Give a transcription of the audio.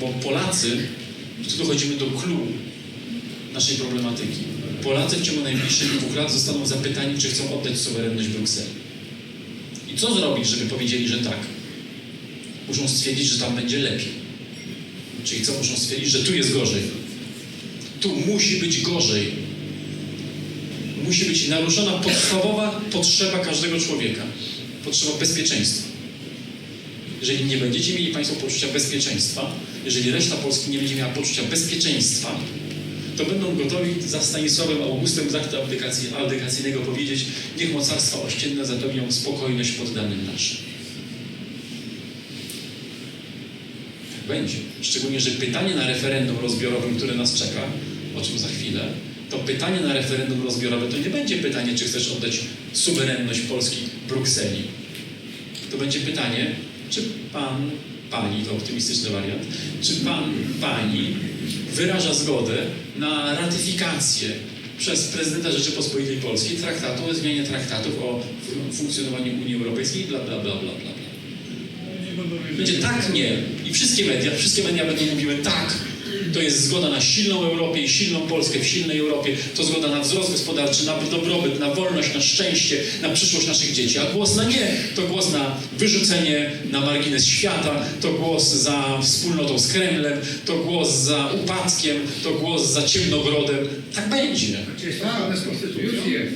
Bo Polacy, tu dochodzimy do clue naszej problematyki. Polacy w ciągu najbliższych dwóch lat zostaną zapytani, czy chcą oddać suwerenność Brukseli. I co zrobić, żeby powiedzieli, że tak? Muszą stwierdzić, że tam będzie lepiej. Czyli co? Muszą stwierdzić, że tu jest gorzej. Tu musi być gorzej. Musi być naruszona podstawowa potrzeba każdego człowieka. Potrzeba bezpieczeństwa. Jeżeli nie będziecie mieli Państwo poczucia bezpieczeństwa, jeżeli reszta Polski nie będzie miała poczucia bezpieczeństwa, to będą gotowi za Stanisławem Augustem z aktu abdykacyjnego powiedzieć niech mocarstwa ościenne zapewnią spokojność poddanym naszym. Tak będzie. Szczególnie, że pytanie na referendum rozbiorowym, które nas czeka, o czym za chwilę, to pytanie na referendum rozbiorowe to nie będzie pytanie, czy chcesz oddać suwerenność Polski Brukseli. To będzie pytanie, czy pan, pani, to optymistyczny wariant, czy pan, pani wyraża zgodę na ratyfikację przez prezydenta Rzeczypospolitej Polskiej traktatu o zmianie traktatów o fun- funkcjonowaniu Unii Europejskiej, bla, bla, bla, bla. bla. Będzie tak, nie. I wszystkie media, wszystkie media będą mówiły tak. To jest zgoda na silną Europę i silną Polskę w silnej Europie. To zgoda na wzrost gospodarczy, na dobrobyt, na wolność, na szczęście, na przyszłość naszych dzieci. A głos na nie to głos na wyrzucenie na margines świata, to głos za wspólnotą z Kremlem, to głos za upadkiem, to głos za ciemnogrodem. Tak będzie. Już jest.